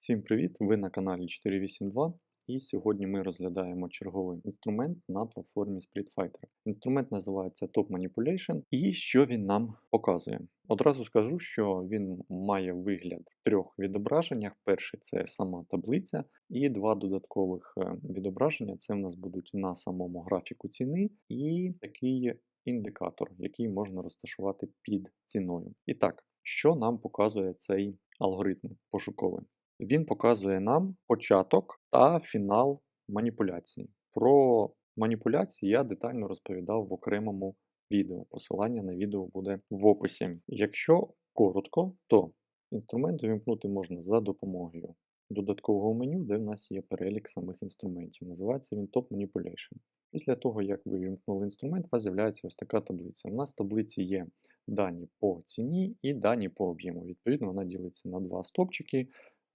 Всім привіт! Ви на каналі 482 і сьогодні ми розглядаємо черговий інструмент на платформі Split Fighter. Інструмент називається Top Manipulation і що він нам показує. Одразу скажу, що він має вигляд в трьох відображеннях. Перший це сама таблиця, і два додаткових е, відображення це в нас будуть на самому графіку ціни і такий індикатор, який можна розташувати під ціною. І так, що нам показує цей алгоритм пошуковий? Він показує нам початок та фінал маніпуляції. Про маніпуляції я детально розповідав в окремому відео. Посилання на відео буде в описі. Якщо коротко, то інструмент увімкнути можна за допомогою додаткового меню, де в нас є перелік самих інструментів. Називається він Top Manipulation. Після того, як ви вімкнули інструмент, у вас з'являється ось така таблиця. У нас в таблиці є дані по ціні і дані по об'єму. Відповідно, вона ділиться на два стопчики.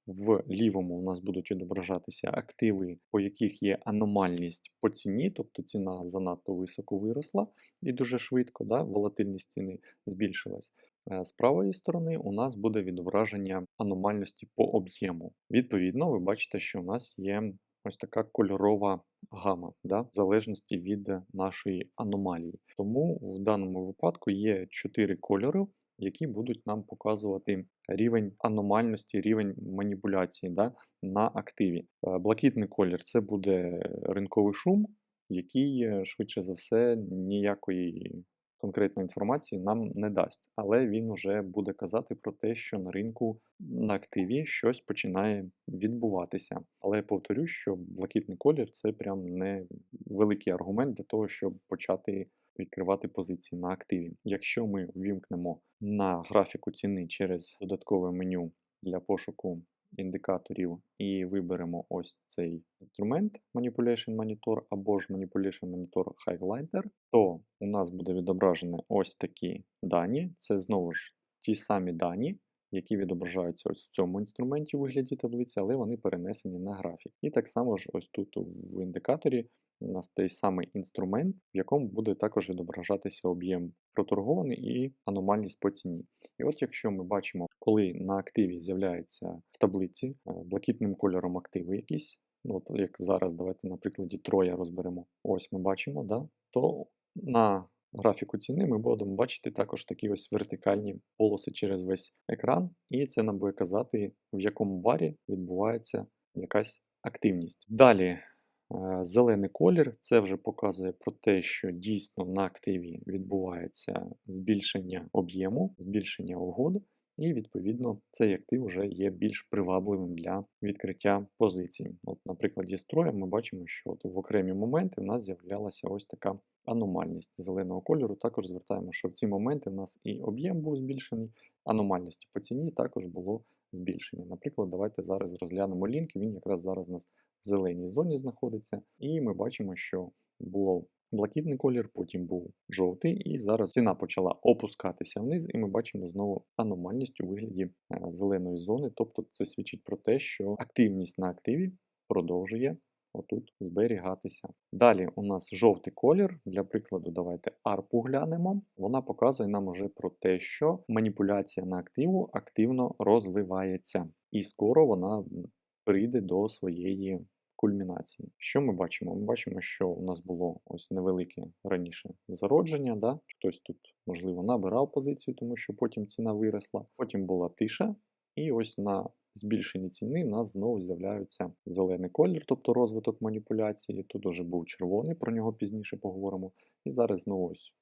В лівому у нас будуть відображатися активи, по яких є аномальність по ціні, тобто ціна занадто високо виросла і дуже швидко, да, волатильність ціни збільшилась. З правої сторони у нас буде відображення аномальності по об'єму. Відповідно, ви бачите, що у нас є ось така кольорова гама, да, в залежності від нашої аномалії. Тому в даному випадку є чотири кольори які будуть нам показувати рівень аномальності, рівень маніпуляції да, на активі. Е, блакитний колір це буде ринковий шум, який е, швидше за все ніякої конкретної інформації нам не дасть, але він вже буде казати про те, що на ринку на активі щось починає відбуватися. Але я повторюю, що блакитний колір це прям не великий аргумент для того, щоб почати відкривати позиції на активі. Якщо ми ввімкнемо на графіку ціни через додаткове меню для пошуку індикаторів і виберемо ось цей інструмент Manipulation Monitor або ж Manipulation Monitor Highlighter, то у нас буде відображені ось такі дані. Це знову ж ті самі дані. Які відображаються ось в цьому інструменті у вигляді таблиці, але вони перенесені на графік. І так само ж ось тут в індикаторі у нас той самий інструмент, в якому буде також відображатися об'єм проторгований і аномальність по ціні. І от якщо ми бачимо, коли на активі з'являється в таблиці е, блакитним кольором активи якісь, ну от як зараз давайте на прикладі троя розберемо, ось ми бачимо, да, то на графіку ціни ми будемо бачити також такі ось вертикальні полоси через весь екран, і це нам буде казати, в якому барі відбувається якась активність. Далі зелений колір це вже показує про те, що дійсно на активі відбувається збільшення об'єму, збільшення угод, і, відповідно, цей актив вже є більш привабливим для відкриття позицій. От, На прикладі строя ми бачимо, що от в окремі моменти в нас з'являлася ось така аномальність зеленого кольору. Також звертаємо, що в ці моменти в нас і об'єм був збільшений, аномальності по ціні також було збільшення. Наприклад, давайте зараз розглянемо лінк, він якраз зараз у нас в зеленій зоні знаходиться, і ми бачимо, що було блакитний колір, потім був жовтий, і зараз ціна почала опускатися вниз, і ми бачимо знову аномальність у вигляді е, зеленої зони. Тобто це свідчить про те, що активність на активі продовжує отут зберігатися. Далі у нас жовтий колір. Для прикладу, давайте арпу глянемо. Вона показує нам уже про те, що маніпуляція на активу активно розвивається. І скоро вона прийде до своєї кульмінації. Що ми бачимо? Ми бачимо, що у нас було ось невелике раніше зародження. Да? Хтось тут, можливо, набирав позицію, тому що потім ціна виросла. Потім була тиша, і ось на збільшенні ціни в нас знову з'являється зелений колір, тобто розвиток маніпуляції. Тут вже був червоний, про нього пізніше поговоримо. І зараз знову ось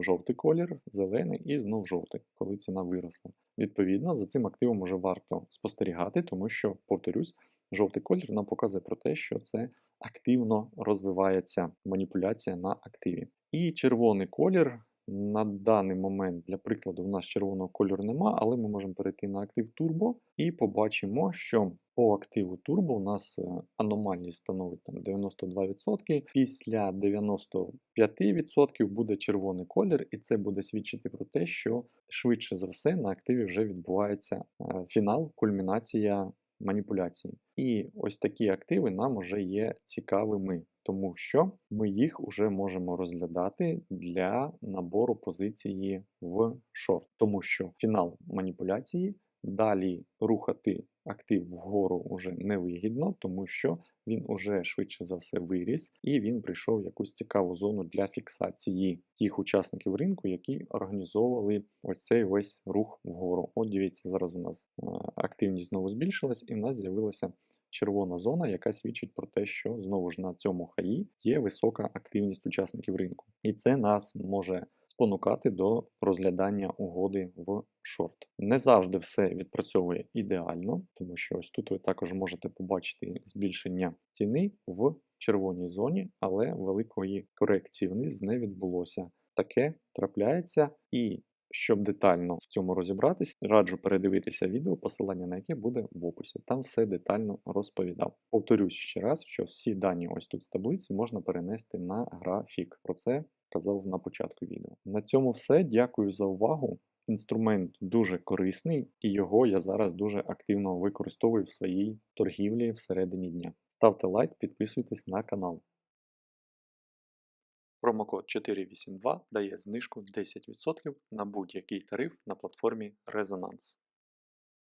жовтий колір, зелений і знову жовтий, коли ціна виросла. Відповідно, за цим активом вже варто спостерігати, тому що, повторюсь, жовтий колір нам показує про те, що це активно розвивається маніпуляція на активі. І червоний колір на даний момент, для прикладу, у нас червоного кольору нема, але ми можемо перейти на актив Turbo і побачимо, що по активу Turbo у нас е, аномальність становить там 92%. Після 95% буде червоний колір, і це буде свідчити про те, що швидше за все на активі вже відбувається е, фінал, кульмінація маніпуляції. І ось такі активи нам вже є цікавими, тому що ми їх вже можемо розглядати для набору позиції в шорт, тому що фінал маніпуляції Далі рухати актив вгору вже невигідно, тому що він уже швидше за все виріс, і він прийшов в якусь цікаву зону для фіксації тих учасників ринку, які організовували ось цей весь рух вгору. От дивіться, зараз у нас активність знову збільшилась, і в нас з'явилася червона зона, яка свідчить про те, що знову ж на цьому хаї є висока активність учасників ринку. І це нас може спонукати до розглядання угоди в шорт. Не завжди все відпрацьовує ідеально, тому що ось тут ви також можете побачити збільшення ціни в червоній зоні, але великої корекції вниз не відбулося. Таке трапляється і. Щоб детально в цьому розібратися, раджу передивитися відео, посилання на яке буде в описі. Там все детально розповідав. Повторюсь ще раз, що всі дані ось тут з таблиці можна перенести на графік. Про це казав на початку відео. На цьому все. Дякую за увагу. Інструмент дуже корисний, і його я зараз дуже активно використовую в своїй торгівлі всередині дня. Ставте лайк, підписуйтесь на канал. Промокод 482 дає знижку 10% на будь-який тариф на платформі Резонанс.